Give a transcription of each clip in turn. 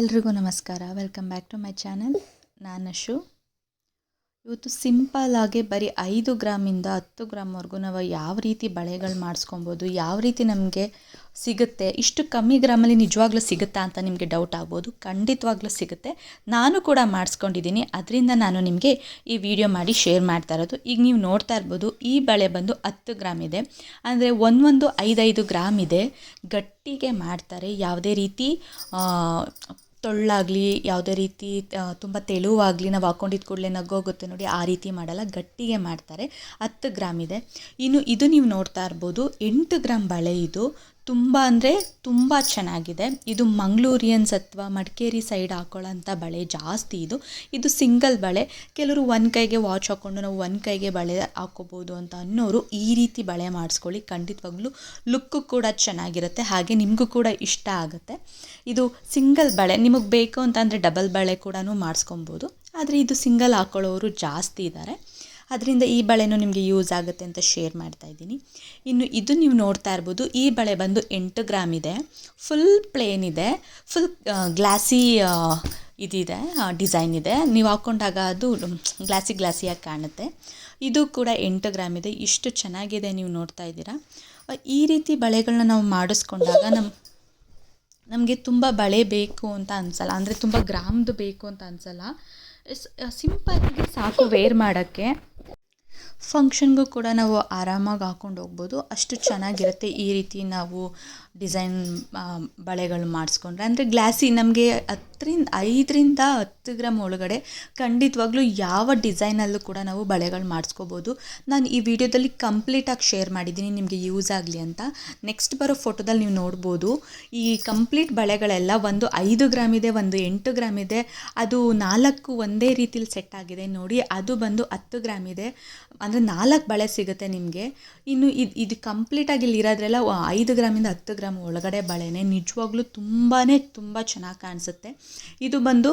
ಎಲ್ರಿಗೂ ನಮಸ್ಕಾರ. Welcome back to my channel ನಾನು ಅಶು. ಇವತ್ತು ಸಿಂಪಲ್ ಆಗಿ ಬರೀ ಐದು ಗ್ರಾಮಿಂದ ಹತ್ತು ಗ್ರಾಮ್ವರೆಗೂ ನಾವು ಯಾವ ರೀತಿ ಬಳೆಗಳು ಮಾಡಿಸ್ಕೊಬೋದು, ಯಾವ ರೀತಿ ನಮಗೆ ಸಿಗುತ್ತೆ, ಇಷ್ಟು ಕಮ್ಮಿ ಗ್ರಾಮಲ್ಲಿ ನಿಜವಾಗ್ಲೂ ಸಿಗುತ್ತಾ ಅಂತ ನಿಮಗೆ ಡೌಟ್ ಆಗ್ಬೋದು, ಖಂಡಿತವಾಗ್ಲೂ ಸಿಗುತ್ತೆ. ನಾನು ಕೂಡ ಮಾಡಿಸ್ಕೊಂಡಿದ್ದೀನಿ. ಅದರಿಂದ ನಾನು ನಿಮಗೆ ಈ ವಿಡಿಯೋ ಮಾಡಿ ಶೇರ್ ಮಾಡ್ತಾ ಇರೋದು. ಈಗ ನೀವು ನೋಡ್ತಾ ಇರ್ಬೋದು, ಈ ಬಳೆ ಬಂದು ಹತ್ತು ಗ್ರಾಮ್ ಇದೆ. ಅಂದರೆ ಒಂದೊಂದು ಐದೈದು ಗ್ರಾಮ್ ಇದೆ. ಗಟ್ಟಿಗೆ ಮಾಡ್ತಾರೆ. ಯಾವುದೇ ರೀತಿ ಟೊಳ್ಳಾಗಲಿ ಯಾವುದೇ ರೀತಿ ತುಂಬ ತೆಳುವಾಗಲಿ ನಾವು ಹಾಕೊಂಡಿದ್ದ ಕೂಡಲೇ ನಗ್ಗೋಗುತ್ತೆ ನೋಡಿ, ಆ ರೀತಿ ಮಾಡಲ್ಲ, ಗಟ್ಟಿಗೆ ಮಾಡ್ತಾರೆ. ಹತ್ತು ಗ್ರಾಮ್ ಇದೆ. ಇನ್ನು ಇದು ನೀವು ನೋಡ್ತಾ ಇರ್ಬೋದು, ಎಂಟು ಗ್ರಾಮ್ ಬಳೆ ಇದು ತುಂಬ ಅಂದರೆ ತುಂಬ ಚೆನ್ನಾಗಿದೆ. ಇದು ಮಂಗ್ಳೂರಿಯನ್ಸ್ ಅಥವಾ ಮಡಿಕೇರಿ ಸೈಡ್ ಹಾಕೊಳ್ಳೋಂಥ ಬಳೆ, ಜಾಸ್ತಿ ಇದು. ಇದು ಸಿಂಗಲ್ ಬಳೆ. ಕೆಲವರು ಒಂದು ಕೈಗೆ ವಾಚ್ ಹಾಕ್ಕೊಂಡು ನಾವು ಒಂದು ಕೈಗೆ ಬಳೆ ಹಾಕ್ಕೋಬೋದು ಅಂತ ಅನ್ನೋರು ಈ ರೀತಿ ಬಳೆ ಮಾಡಿಸ್ಕೊಳ್ಳಿ. ಖಂಡಿತವಾಗ್ಲೂ ಲುಕ್ಕು ಕೂಡ ಚೆನ್ನಾಗಿರುತ್ತೆ. ಹಾಗೆ ನಿಮಗೂ ಕೂಡ ಇಷ್ಟ ಆಗುತ್ತೆ. ಇದು ಸಿಂಗಲ್ ಬಳೆ. ನಿಮಗೆ ಬೇಕು ಅಂತಂದರೆ ಡಬಲ್ ಬಳೆ ಕೂಡ ಮಾಡಿಸ್ಕೊಬೋದು. ಆದರೆ ಇದು ಸಿಂಗಲ್ ಹಾಕೊಳ್ಳೋರು ಜಾಸ್ತಿ ಇದ್ದಾರೆ ಅದರಿಂದ ಈ ಬಳೆನೂ ನಿಮಗೆ ಯೂಸ್ ಆಗುತ್ತೆ ಅಂತ ಶೇರ್ ಮಾಡ್ತಾ ಇದ್ದೀನಿ. ಇನ್ನು ಇದು ನೀವು ನೋಡ್ತಾ ಇರ್ಬೋದು, ಈ ಬಳೆ ಬಂದು ಎಂಟು ಗ್ರಾಮ್ ಇದೆ. ಫುಲ್ ಪ್ಲೇನ್ ಇದೆ. ಫುಲ್ ಗ್ಲಾಸಿ ಇದಿದೆ ಡಿಸೈನ್ ಇದೆ. ನೀವು ಹಾಕ್ಕೊಂಡಾಗ ಅದು ಗ್ಲಾಸಿ ಗ್ಲಾಸಿಯಾಗಿ ಕಾಣುತ್ತೆ. ಇದು ಕೂಡ ಎಂಟು ಗ್ರಾಮ್ ಇದೆ. ಇಷ್ಟು ಚೆನ್ನಾಗಿದೆ ನೀವು ನೋಡ್ತಾ ಇದ್ದೀರಾ. ಈ ರೀತಿ ಬಳೆಗಳನ್ನ ನಾವು ಮಾಡಿಸ್ಕೊಂಡಾಗ ನಮ್ಮ ನಮಗೆ ತುಂಬ ಬಳೆ ಬೇಕು ಅಂತ ಅನಿಸಲ್ಲ. ಅಂದರೆ ತುಂಬ ಗ್ರಾಮ್ದು ಬೇಕು ಅಂತ ಅನ್ಸಲ್ಲ. ಸಿಂಪಲ್ಲಾಗಿ ಸಾಕು ವೇರ್ ಮಾಡೋಕ್ಕೆ. ಫಂಕ್ಷನ್ಗೂ ಕೂಡ ನಾವು ಆರಾಮಾಗಿ ಹಾಕ್ಕೊಂಡು ಹೋಗ್ಬೋದು. ಅಷ್ಟು ಚೆನ್ನಾಗಿರುತ್ತೆ ಈ ರೀತಿ ನಾವು ಡಿಸೈನ್ ಬಳೆಗಳು ಮಾಡಿಸ್ಕೊಂಡ್ರೆ. ಅಂದರೆ ಗ್ಲಾಸಿ ನಮಗೆ ಹತ್ತರಿಂದ, ಐದರಿಂದ ಹತ್ತು ಗ್ರಾಮ್ ಒಳಗಡೆ ಖಂಡಿತವಾಗ್ಲೂ ಯಾವ ಡಿಸೈನಲ್ಲೂ ಕೂಡ ನಾವು ಬಳೆಗಳು ಮಾಡಿಸ್ಕೋಬೋದು. ನಾನು ಈ ವಿಡಿಯೋದಲ್ಲಿ ಕಂಪ್ಲೀಟಾಗಿ ಶೇರ್ ಮಾಡಿದ್ದೀನಿ, ನಿಮಗೆ ಯೂಸ್ ಆಗಲಿ ಅಂತ. ನೆಕ್ಸ್ಟ್ ಬರೋ ಫೋಟೋದಲ್ಲಿ ನೀವು ನೋಡ್ಬೋದು. ಈ ಕಂಪ್ಲೀಟ್ ಬಳೆಗಳೆಲ್ಲ ಒಂದು ಐದು ಗ್ರಾಮ್ ಇದೆ, ಒಂದು ಎಂಟು ಗ್ರಾಮ್ ಇದೆ. ಅದು ನಾಲ್ಕು ಒಂದೇ ರೀತಿಲಿ ಸೆಟ್ ಆಗಿದೆ ನೋಡಿ. ಅದು ಬಂದು ಹತ್ತು ಗ್ರಾಮ್ ಇದೆ. ಅಂದರೆ ನಾಲ್ಕು ಬಳೆ ಸಿಗುತ್ತೆ ನಿಮಗೆ. ಇನ್ನು ಇದು ಇದು ಕಂಪ್ಲೀಟಾಗಿ ಇಲ್ಲಿ ಇರೋದ್ರೆಲ್ಲ ಐದು ಗ್ರಾಮಿಂದ ಹತ್ತು ಗ್ರಾಮ್ ಒಳಗಡೆ ಬಳೆನೇ ನಿಜವಾಗ್ಲೂ ತುಂಬಾ ತುಂಬ ಚೆನ್ನಾಗಿ ಕಾಣಿಸುತ್ತೆ. ಇದು ಬಂದು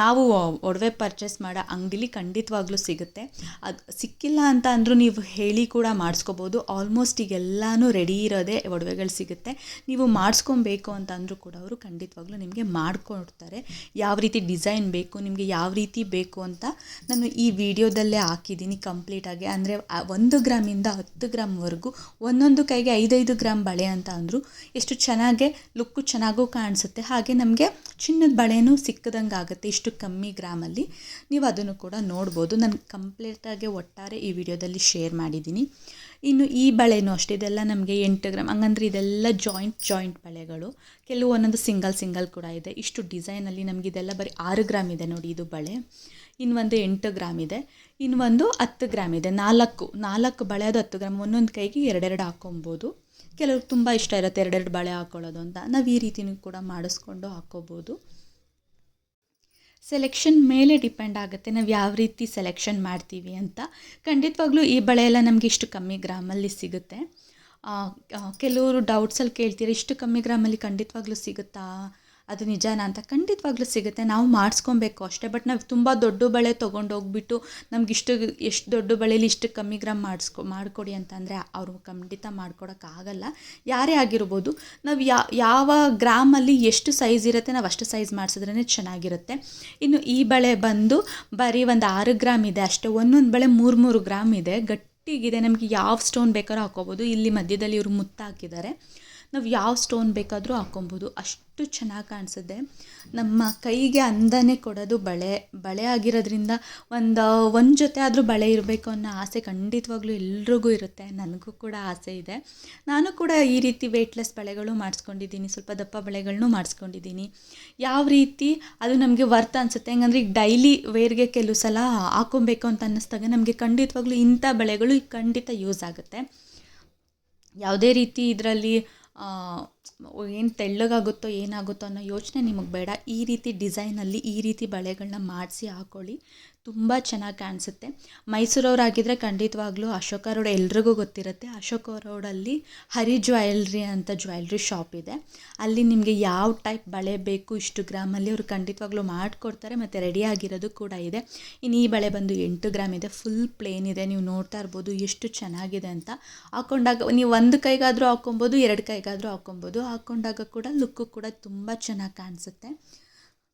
ನಾವು ಒಡವೆ ಪರ್ಚೇಸ್ ಮಾಡೋ ಅಂಗಡಿಲಿ ಖಂಡಿತವಾಗ್ಲೂ ಸಿಗುತ್ತೆ. ಅದು ಸಿಕ್ಕಿಲ್ಲ ಅಂತ ಅಂದರೂ ನೀವು ಹೇಳಿ ಕೂಡ ಮಾಡಿಸ್ಕೋಬೋದು. ಆಲ್ಮೋಸ್ಟ್ ಈಗ ಎಲ್ಲನೂ ರೆಡಿ ಇರೋದೇ ಒಡವೆಗಳು ಸಿಗುತ್ತೆ. ನೀವು ಮಾಡಿಸ್ಕೊಬೇಕು ಅಂತ ಅಂದರೂ ಕೂಡ ಅವರು ಖಂಡಿತವಾಗ್ಲೂ ನಿಮಗೆ ಮಾಡಿಕೊಡ್ತಾರೆ. ಯಾವ ರೀತಿ ಡಿಸೈನ್ ಬೇಕು, ನಿಮಗೆ ಯಾವ ರೀತಿ ಬೇಕು ಅಂತ ನಾನು ಈ ವಿಡಿಯೋದಲ್ಲೇ ಹಾಕಿದ್ದೀನಿ ಕಂಪ್ಲೀಟಾಗಿ ಅಂದರೆ ಒಂದು ಗ್ರಾಮಿಂದ ಹತ್ತು ಗ್ರಾಮ್ವರೆಗೂ ಒಂದೊಂದು ಕೈಗೆ ಐದೈದು ಗ್ರಾಮ್ ಬಳೆ ಅಂತ ಅಂದರು ಎಷ್ಟು ಚೆನ್ನಾಗೆ ಲುಕ್ಕು ಚೆನ್ನಾಗೂ ಕಾಣಿಸುತ್ತೆ. ಹಾಗೆ ನಮಗೆ ಚಿನ್ನದ ಬಳೆನೂ ಸಿಕ್ಕದಂಗೆ ಆಗುತ್ತೆ ಇಷ್ಟು ಕಮ್ಮಿ ಗ್ರಾಮಲ್ಲಿ. ನೀವು ಅದನ್ನು ಕೂಡ ನೋಡ್ಬೋದು. ನಾನು ಕಂಪ್ಲೀಟಾಗಿ ಒಟ್ಟಾರೆ ಈ ವಿಡಿಯೋದಲ್ಲಿ ಶೇರ್ ಮಾಡಿದ್ದೀನಿ. ಇನ್ನು ಈ ಬಳೆನೂ ಅಷ್ಟೇ, ಇದೆಲ್ಲ ನಮಗೆ ಎಂಟು ಗ್ರಾಮ್, ಹಂಗಂದ್ರೆ ಇದೆಲ್ಲ ಜಾಯಿಂಟ್ ಜಾಯಿಂಟ್ ಬಳೆಗಳು. ಕೆಲವು ಒಂದೊಂದು ಸಿಂಗಲ್ ಸಿಂಗಲ್ ಕೂಡ ಇದೆ. ಇಷ್ಟು ಡಿಸೈನಲ್ಲಿ ನಮಗೆ ಇದೆಲ್ಲ ಬರೀ ಆರು ಗ್ರಾಮ್ ಇದೆ ನೋಡಿ ಇದು ಬಳೆ. ಇನ್ನೊಂದು ಎಂಟು ಗ್ರಾಮ್ ಇದೆ. ಇನ್ನೊಂದು ಹತ್ತು ಗ್ರಾಮ್ ಇದೆ. ನಾಲ್ಕು ನಾಲ್ಕು ಬಳೆ, ಅದು ಹತ್ತು ಗ್ರಾಮ್. ಒಂದೊಂದು ಕೈಗೆ ಎರಡೆರಡು ಹಾಕೊಬೋದು. ಕೆಲವ್ರಿಗೆ ತುಂಬ ಇಷ್ಟ ಇರುತ್ತೆ ಎರಡೆರಡು ಬಳೆ ಹಾಕ್ಕೊಳ್ಳೋದು ಅಂತ. ನಾವು ಈ ರೀತಿನೂ ಕೂಡ ಮಾಡಿಸ್ಕೊಂಡು ಹಾಕ್ಕೋಬೋದು ಸೆಲೆಕ್ಷನ್ ಮೇಲೆ ಡಿಪೆಂಡ್ ಆಗುತ್ತೆ ನಾವು ಯಾವ ರೀತಿ ಸೆಲೆಕ್ಷನ್ ಮಾಡ್ತೀವಿ ಅಂತ. ಖಂಡಿತವಾಗ್ಲೂ ಈ ಬಳೆ ಎಲ್ಲ ನಮಗೆ ಇಷ್ಟು ಕಮ್ಮಿ ಗ್ರಾಮಲ್ಲಿ ಸಿಗುತ್ತೆ. ಕೆಲವರು ಡೌಟ್ಸಲ್ಲಿ ಕೇಳ್ತೀರಿ ಇಷ್ಟು ಕಮ್ಮಿ ಗ್ರಾಮಲ್ಲಿ ಖಂಡಿತವಾಗ್ಲೂ ಸಿಗುತ್ತಾ? ಅದು ನಿಜಾನಾ ಅಂತ ಖಂಡಿತವಾಗ್ಲೂ ಸಿಗುತ್ತೆ. ನಾವು ಮಾಡಿಸ್ಕೊಬೇಕು ಅಷ್ಟೇ ಬಟ್ ನಾವು ತುಂಬ ದೊಡ್ಡ ಬಳೆ ತೊಗೊಂಡೋಗ್ಬಿಟ್ಟು ನಮ್ಗೆ ಇಷ್ಟು, ಎಷ್ಟು ದೊಡ್ಡ ಬಳೆಯಲ್ಲಿ ಇಷ್ಟು ಕಮ್ಮಿ ಗ್ರಾಮ್ ಮಾಡಿಸ್ಕೊ, ಮಾಡಿಕೊಡಿ ಅಂತಂದರೆ ಅವರು ಖಂಡಿತ ಮಾಡ್ಕೊಡೋಕ್ಕಾಗಲ್ಲ. ಯಾರೇ ಆಗಿರ್ಬೋದು, ನಾವು ಯಾವ ಗ್ರಾಮಲ್ಲಿ ಎಷ್ಟು ಸೈಜ್ ಇರುತ್ತೆ ನಾವು ಅಷ್ಟು ಸೈಜ್ ಮಾಡಿಸಿದ್ರೇ ಚೆನ್ನಾಗಿರುತ್ತೆ. ಇನ್ನು ಈ ಬಳೆ ಬಂದು ಬರೀ ಒಂದು ಆರು ಗ್ರಾಮ್ ಇದೆ, ಅಷ್ಟೇ ಒಂದೊಂದು ಬಳೆ ಮೂರು ಮೂರು ಗ್ರಾಮ್ ಇದೆ. ಗಟ್ಟಿಗಿದೆ, ನಮಗೆ ಯಾವ ಸ್ಟೋನ್ ಬೇಕಾದ್ರೂ ಹಾಕೋಬೋದು ಇಲ್ಲಿ ಮಧ್ಯದಲ್ಲಿ ಇವರು ಮುತ್ತು ಹಾಕಿದ್ದಾರೆ ನಾವು ಯಾವ ಸ್ಟೋನ್ ಬೇಕಾದರೂ ಹಾಕೊಬೋದು ಅಷ್ಟು ಚೆನ್ನಾಗಿ ಕಾಣಿಸುತ್ತೆ. ನಮ್ಮ ಕೈಗೆ ಅಂದನೇ ಕೊಡೋದು ಬಳೆ. ಬಳೆ ಆಗಿರೋದ್ರಿಂದ ಒಂದು ಒಂದು ಜೊತೆ ಆದರೂ ಬಳೆ ಇರಬೇಕು ಅನ್ನೋ ಆಸೆ ಖಂಡಿತವಾಗ್ಲೂ ಎಲ್ರಿಗೂ ಇರುತ್ತೆ. ನನಗೂ ಕೂಡ ಆಸೆ ಇದೆ. ನಾನು ಕೂಡ ಈ ರೀತಿ ವೇಟ್ಲೆಸ್ ಬಳೆಗಳು ಮಾಡಿಸ್ಕೊಂಡಿದ್ದೀನಿ. ಸ್ವಲ್ಪ ದಪ್ಪ ಬಳೆಗಳನ್ನೂ ಮಾಡಿಸ್ಕೊಂಡಿದ್ದೀನಿ. ಯಾವ ರೀತಿ ಅದು ನಮಗೆ ವರ್ತ್ ಅನಿಸುತ್ತೆ. ಹೆಂಗಂದ್ರೆ ಈಗ ಡೈಲಿ ವೇರ್ಗೆ ಕೆಲವು ಸಲ ಹಾಕೊಬೇಕು ಅಂತ ಅನ್ನಿಸ್ದಾಗ ನಮಗೆ ಖಂಡಿತವಾಗ್ಲೂ ಇಂಥ ಬಳೆಗಳು ಖಂಡಿತ ಯೂಸ್ ಆಗುತ್ತೆ. ಯಾವುದೇ ರೀತಿ ಇದರಲ್ಲಿ ಏನು ತೆಳ್ಳಗಾಗುತ್ತೋ ಏನಾಗುತ್ತೋ ಅನ್ನೋ ಯೋಚನೆ ನಿಮಗೆ ಬೇಡ. ಈ ರೀತಿ ಡಿಸೈನಲ್ಲಿ ಈ ರೀತಿ ಬಳೆಗಳನ್ನ ಮಾಡಿಸಿ ಹಾಕ್ಕೊಳ್ಳಿ ತುಂಬ ಚೆನ್ನಾಗಿ ಕಾಣಿಸುತ್ತೆ. ಮೈಸೂರವರಾಗಿದ್ದರೆ ಖಂಡಿತವಾಗ್ಲೂ ಅಶೋಕ ರೋಡ್ ಎಲ್ರಿಗೂ ಗೊತ್ತಿರುತ್ತೆ. ಅಶೋಕ ರೋಡಲ್ಲಿ ಹರಿ ಜ್ಯುವೆಲ್ರಿ ಅಂತ ಜ್ಯುವೆಲ್ರಿ ಶಾಪ್ ಇದೆ. ಅಲ್ಲಿ ನಿಮಗೆ ಯಾವ ಟೈಪ್ ಬಳೆ ಬೇಕು ಇಷ್ಟು ಗ್ರಾಮಲ್ಲಿ ಅವರು ಖಂಡಿತವಾಗ್ಲೂ ಮಾಡಿಕೊಡ್ತಾರೆ ಮತ್ತು ರೆಡಿಯಾಗಿರೋದು ಕೂಡ ಇದೆ. ಇನ್ನು ಈ ಬಳೆ ಬಂದು ಎಂಟು ಗ್ರಾಮ್ ಇದೆ. ಫುಲ್ ಪ್ಲೇನ್ ಇದೆ. ನೀವು ನೋಡ್ತಾ ಇರ್ಬೋದು ಎಷ್ಟು ಚೆನ್ನಾಗಿದೆ ಅಂತ. ಹಾಕೊಂಡಾಗ ನೀವು ಒಂದು ಕೈಗಾದರೂ ಹಾಕ್ಕೊಬೋದು ಎರಡು ಕೈಗಾದರೂ ಹಾಕೊಬೋದು. ಹಾಕ್ಕೊಂಡಾಗ ಕೂಡ ಲುಕ್ಕು ಕೂಡ ತುಂಬ ಚೆನ್ನಾಗಿ ಕಾಣಿಸುತ್ತೆ.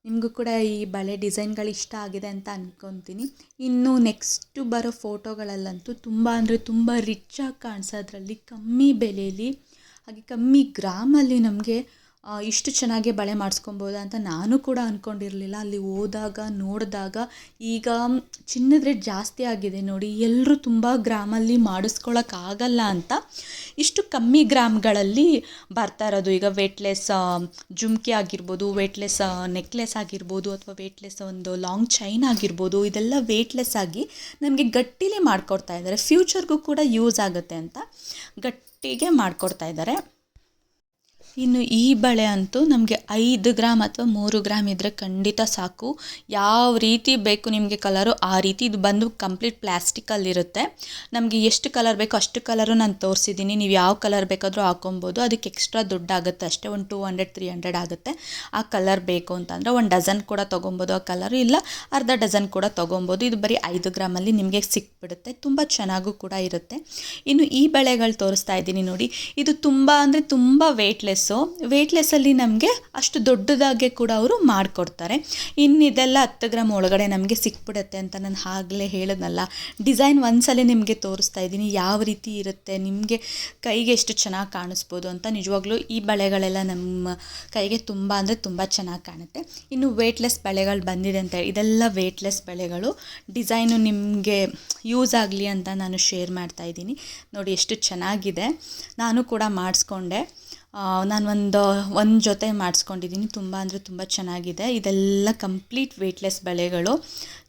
ನಿಮಗೂ ಕೂಡ ಈ ಬಳೆ ಡಿಸೈನ್ಗಳು ಇಷ್ಟ ಆಗಿದೆ ಅಂತ ಅಂದ್ಕೊತೀನಿ ಇನ್ನು ನೆಕ್ಸ್ಟು ಬರೋ ಫೋಟೋಗಳಲ್ಲಂತೂ ತುಂಬ ಅಂದರೆ ತುಂಬ ರಿಚ್ಚಾಗಿ ಕಾಣಿಸೋದ್ರಲ್ಲಿ ಕಮ್ಮಿ ಬೆಲೆಯಲ್ಲಿ ಹಾಗೆ ಕಮ್ಮಿ ಗ್ರಾಮಲ್ಲಿ ನಮಗೆ ಇಷ್ಟು ಚೆನ್ನಾಗಿ ಬಳೆ ಮಾಡಿಸ್ಕೊಬೋದಾ ಅಂತ ನಾನು ಕೂಡ ಅಂದ್ಕೊಂಡಿರಲಿಲ್ಲ ಅಲ್ಲಿ ಹೋದಾಗ, ನೋಡಿದಾಗ ಈಗ ಚಿನ್ನದ ರೇಟ್ ಜಾಸ್ತಿ ಆಗಿದೆ ನೋಡಿ. ಎಲ್ಲರೂ ತುಂಬ ಗ್ರಾಮಲ್ಲಿ ಮಾಡಿಸ್ಕೊಳಕ್ಕಾಗಲ್ಲ ಅಂತ ಇಷ್ಟು ಕಮ್ಮಿ ಗ್ರಾಮ್ಗಳಲ್ಲಿ ಬರ್ತಾ ಇರೋದು. ಈಗ ವೇಟ್ಲೆಸ್ ಜುಮ್ಕಿ ಆಗಿರ್ಬೋದು ವೇಟ್ಲೆಸ್ ನೆಕ್ಲೆಸ್ ಆಗಿರ್ಬೋದು ಅಥವಾ ವೇಟ್ಲೆಸ್ ಒಂದು ಲಾಂಗ್ ಚೈನ್ ಆಗಿರ್ಬೋದು, ಇದೆಲ್ಲ ವೇಟ್ಲೆಸ್ ಆಗಿ ನಮಗೆ ಗಟ್ಟಿಲಿ ಮಾಡಿಕೊಡ್ತಾ ಇದ್ದಾರೆ. ಫ್ಯೂಚರ್ಗೂ ಕೂಡ ಯೂಸ್ ಆಗುತ್ತೆ ಅಂತ ಗಟ್ಟಿಗೆ ಮಾಡಿಕೊಡ್ತಾ ಇದ್ದಾರೆ. ಇನ್ನು ಈ ಬಳೆ ಅಂತೂ ನಮಗೆ ಐದು ಗ್ರಾಮ್ ಅಥವಾ ಮೂರು ಗ್ರಾಮ್ ಇದ್ದರೆ ಖಂಡಿತ ಸಾಕು. ಯಾವ ರೀತಿ ಬೇಕು ನಿಮಗೆ ಕಲರು, ಆ ರೀತಿ ಇದು ಬಂದು ಕಂಪ್ಲೀಟ್ ಪ್ಲ್ಯಾಸ್ಟಿಕಲ್ಲಿರುತ್ತೆ ನಮಗೆ ಎಷ್ಟು ಕಲರ್ ಬೇಕೋ ಅಷ್ಟು ಕಲರು ನಾನು ತೋರಿಸಿದ್ದೀನಿ. ನೀವು ಯಾವ ಕಲರ್ ಬೇಕಾದರೂ ಹಾಕೊಬೋದು. ಅದಕ್ಕೆ ಎಕ್ಸ್ಟ್ರಾ ದುಡ್ಡಾಗುತ್ತೆ ಅಷ್ಟೇ. ಒಂದು ಟೂ ಹಂಡ್ರೆಡ್, ತ್ರೀ ಹಂಡ್ರೆಡ್ ಆಗುತ್ತೆ. ಆ ಕಲರ್ ಬೇಕು ಅಂತಂದರೆ ಒಂದು ಡಜನ್ ಕೂಡ ತೊಗೊಬೋದು ಆ ಕಲರು. ಇಲ್ಲ, ಅರ್ಧ ಡಜನ್ ಕೂಡ ತೊಗೊಬೋದು. ಇದು ಬರೀ ಐದು ಗ್ರಾಮಲ್ಲಿ ನಿಮಗೆ ಸಿಕ್ಬಿಡುತ್ತೆ. ತುಂಬ ಚೆನ್ನಾಗೂ ಕೂಡ ಇರುತ್ತೆ. ಇನ್ನು ಈ ಬಳೆಗಳು ತೋರಿಸ್ತಾ ಇದ್ದೀನಿ ನೋಡಿ. ಇದು ತುಂಬ ಅಂದರೆ ತುಂಬ ವೇಟ್ಲೆಸ್ ವೇಟ್ಲೆಸ್ಸು ವೆಯ್ಟ್ಲೆಸ್ಸಲ್ಲಿ ನಮಗೆ ಅಷ್ಟು ದೊಡ್ಡದಾಗೆ ಕೂಡ ಅವರು ಮಾಡಿಕೊಡ್ತಾರೆ. ಇನ್ನಿದೆಲ್ಲ ಹತ್ತು ಗ್ರಾಮ್ ಒಳಗಡೆ ನಮಗೆ ಸಿಕ್ಬಿಡುತ್ತೆ ಅಂತ ನಾನು ಆಗಲೇ ಹೇಳಿದ್ನಲ್ಲ ಡಿಸೈನ್ ಒಂದ್ಸಲ ನಿಮಗೆ ತೋರಿಸ್ತಾ ಇದ್ದೀನಿ, ಯಾವ ರೀತಿ ಇರುತ್ತೆ, ನಿಮಗೆ ಕೈಗೆ ಎಷ್ಟು ಚೆನ್ನಾಗಿ ಕಾಣಿಸ್ಬೋದು ಅಂತ ನಿಜವಾಗ್ಲೂ ಈ ಬಳೆಗಳೆಲ್ಲ ನಮ್ಮ ಕೈಗೆ ತುಂಬ ಅಂದರೆ ತುಂಬ ಚೆನ್ನಾಗಿ ಕಾಣುತ್ತೆ. ಇನ್ನು ವೆಯ್ಟ್ಲೆಸ್ ಬಳೆಗಳು ಬಂದಿದೆ ಅಂತ ಇದೆಲ್ಲ ವೇಟ್ಲೆಸ್ ಬಳೆಗಳು. ಡಿಸೈನು ನಿಮಗೆ ಯೂಸ್ ಆಗಲಿ ಅಂತ ನಾನು ಶೇರ್ ಮಾಡ್ತಾ ಇದ್ದೀನಿ. ನೋಡಿ ಎಷ್ಟು ಚೆನ್ನಾಗಿದೆ. ನಾನು ಕೂಡ ಮಾಡಿಸ್ಕೊಂಡೆ. ನಾನು ಒಂದು ಒಂದು ಜೊತೆ ಮಾಡಿಸ್ಕೊಂಡಿದ್ದೀನಿ ತುಂಬ ಅಂದರೆ ತುಂಬ ಚೆನ್ನಾಗಿದೆ. ಇದೆಲ್ಲ ಕಂಪ್ಲೀಟ್ ವೇಟ್ಲೆಸ್ ಬಳೆಗಳು.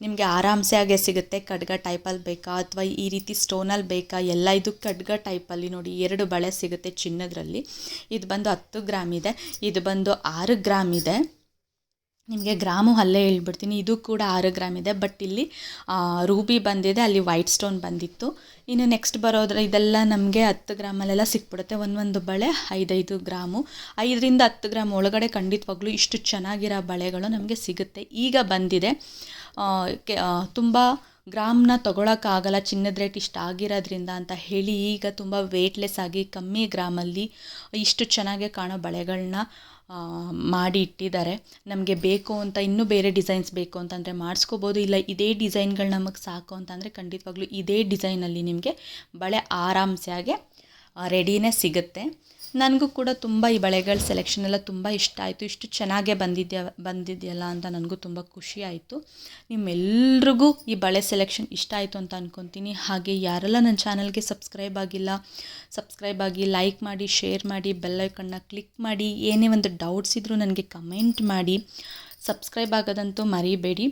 ನಿಮಗೆ ಆರಾಮ್ಸೆ ಆಗೇ ಸಿಗುತ್ತೆ. ಖಡ್ಗ ಟೈಪಲ್ಲಿ ಬೇಕಾ? ಅಥವಾ ಈ ರೀತಿ ಸ್ಟೋನಲ್ಲಿ ಬೇಕಾ? ಎಲ್ಲ ಇದು ಖಡ್ಗ ಟೈಪಲ್ಲಿ ನೋಡಿ ಎರಡು ಬಳೆ ಸಿಗುತ್ತೆ ಚಿನ್ನದರಲ್ಲಿ. ಇದು ಬಂದು ಹತ್ತು ಗ್ರಾಮ್ ಇದೆ. ಇದು ಬಂದು ಆರು ಗ್ರಾಮ್ ಇದೆ. ನಿಮಗೆ ಗ್ರಾಮು ಅಲ್ಲೇ ಹೇಳ್ಬಿಡ್ತೀನಿ. ಇದು ಕೂಡ ಆರು ಗ್ರಾಮ್ ಇದೆ. ಬಟ್ ಇಲ್ಲಿ ರೂಬಿ ಬಂದಿದೆ. ಅಲ್ಲಿ ವೈಟ್ ಸ್ಟೋನ್ ಬಂದಿತ್ತು. ಇನ್ನು ನೆಕ್ಸ್ಟ್ ಬರೋದ್ರ, ಇದೆಲ್ಲ ನಮಗೆ ಹತ್ತು ಗ್ರಾಮಲ್ಲೆಲ್ಲ ಸಿಕ್ಬಿಡುತ್ತೆ. ಒಂದೊಂದು ಬಳೆ, ಐದೈದು ಗ್ರಾಮು. ಐದರಿಂದ ಹತ್ತು ಗ್ರಾಮ್ ಒಳಗಡೆ ಖಂಡಿತವಾಗ್ಲೂ ಇಷ್ಟು ಚೆನ್ನಾಗಿರೋ ಬಳೆಗಳು ನಮಗೆ ಸಿಗುತ್ತೆ. ಈಗ ಬಂದಿದೆ. ಕೆ ತುಂಬ ಗ್ರಾಮ್ನ ತೊಗೊಳಕ್ಕಾಗಲ್ಲ, ಚಿನ್ನದ ರೇಟ್ ಇಷ್ಟು ಆಗಿರೋದ್ರಿಂದ ಅಂತ ಹೇಳಿ ಈಗ ತುಂಬ ವೇಟ್ಲೆಸ್ ಆಗಿ ಕಮ್ಮಿ ಗ್ರಾಮಲ್ಲಿ ಇಷ್ಟು ಚೆನ್ನಾಗಿ ಕಾಣೋ ಬಳೆಗಳನ್ನ ಮಾಡಿ ಇಟ್ಟಿದ್ದಾರೆ. ನಮಗೆ ಬೇಕು ಅಂತ ಇನ್ನೂ ಬೇರೆ ಡಿಸೈನ್ಸ್ ಬೇಕು ಅಂತಂದರೆ ಮಾಡಿಸ್ಕೋಬೋದು. ಇಲ್ಲ ಇದೇ ಡಿಸೈನ್ಗಳು ನಮಗೆ ಸಾಕು ಅಂತಂದರೆ ಖಂಡಿತವಾಗ್ಲೂ ಇದೇ ಡಿಸೈನಲ್ಲಿ ನಿಮಗೆ ಬಳೆ ಆರಾಮ್ಸೆ ರೆಡಿನೇ ಸಿಗುತ್ತೆ. ನನಗೂ ಕೂಡ ತುಂಬ ಈ ಬಳೆಗಳ ಸೆಲೆಕ್ಷನ್ ಎಲ್ಲ ತುಂಬ ಇಷ್ಟ ಆಯಿತು. ಇಷ್ಟು ಚೆನ್ನಾಗೇ ಬಂದಿದ್ದೆ ಬಂದಿದೆಯಲ್ಲ ಅಂತ ನನಗೂ ತುಂಬ ಖುಷಿ ಆಯಿತು. ನಿಮ್ಮೆಲ್ರಿಗೂ ಈ ಬಳೆ ಸೆಲೆಕ್ಷನ್ ಇಷ್ಟ ಆಯಿತು ಅಂತ ಅಂದ್ಕೊತೀನಿ ಹಾಗೆ ಯಾರೆಲ್ಲ ನನ್ನ ಚಾನಲ್ಗೆ ಸಬ್ಸ್ಕ್ರೈಬ್ ಆಗಿಲ್ಲ ಸಬ್ಸ್ಕ್ರೈಬ್ ಆಗಿ ಲೈಕ್ ಮಾಡಿ ಶೇರ್ ಮಾಡಿ ಬೆಲ್ಲೈಕನ್ನ ಕ್ಲಿಕ್ ಮಾಡಿ, ಏನೇ ಒಂದು ಡೌಟ್ಸ್ ಇದ್ದರೂ ನನಗೆ ಕಮೆಂಟ್ ಮಾಡಿ. ಸಬ್ಸ್ಕ್ರೈಬ್ ಆಗೋದಂತೂ ಮರಿಬೇಡಿ.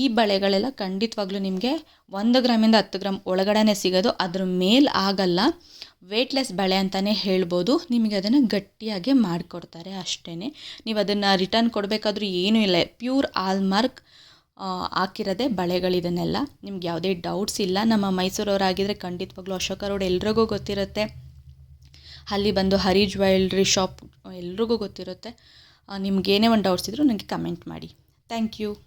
ಈ ಬಳೆಗಳೆಲ್ಲ ಖಂಡಿತವಾಗ್ಲೂ ನಿಮಗೆ ಒಂದು ಗ್ರಾಮಿಂದ ಹತ್ತು ಗ್ರಾಮ್ ಒಳಗಡೆ ಸಿಗೋದು, ಅದ್ರ ಮೇಲೆ ಆಗಲ್ಲ. ವೇಟ್ಲೆಸ್ ಬಳೆ ಅಂತಲೇ ಹೇಳ್ಬೋದು. ನಿಮಗೆ ಅದನ್ನು ಗಟ್ಟಿಯಾಗಿ ಮಾಡಿಕೊಡ್ತಾರೆ ಅಷ್ಟೇ ನೀವು ಅದನ್ನು ರಿಟರ್ನ್ ಕೊಡಬೇಕಾದ್ರೂ ಏನೂ ಇಲ್ಲ. ಪ್ಯೂರ್ ಆಲ್ಮಾರ್ಕ್ ಹಾಕಿರೋದೇ ಬಳೆಗಳಿದನ್ನೆಲ್ಲ ನಿಮ್ಗೆ ಯಾವುದೇ ಡೌಟ್ಸ್ ಇಲ್ಲ. ನಮ್ಮ ಮೈಸೂರವರಾಗಿದ್ದರೆ ಖಂಡಿತವಾಗ್ಲೂ ಅಶೋಕ ರೋಡ್ ಎಲ್ರಿಗೂ ಗೊತ್ತಿರುತ್ತೆ. ಅಲ್ಲಿ ಬಂದು ಹರಿ ಜ್ಯುವೆಲ್ರಿ ಶಾಪ್ ಎಲ್ರಿಗೂ ಗೊತ್ತಿರುತ್ತೆ. ನಿಮ್ಗೆ ಏನೇ ಒಂದು ಡೌಟ್ಸ್ ಇದ್ದರೂ ನನಗೆ ಕಮೆಂಟ್ ಮಾಡಿ. Thank you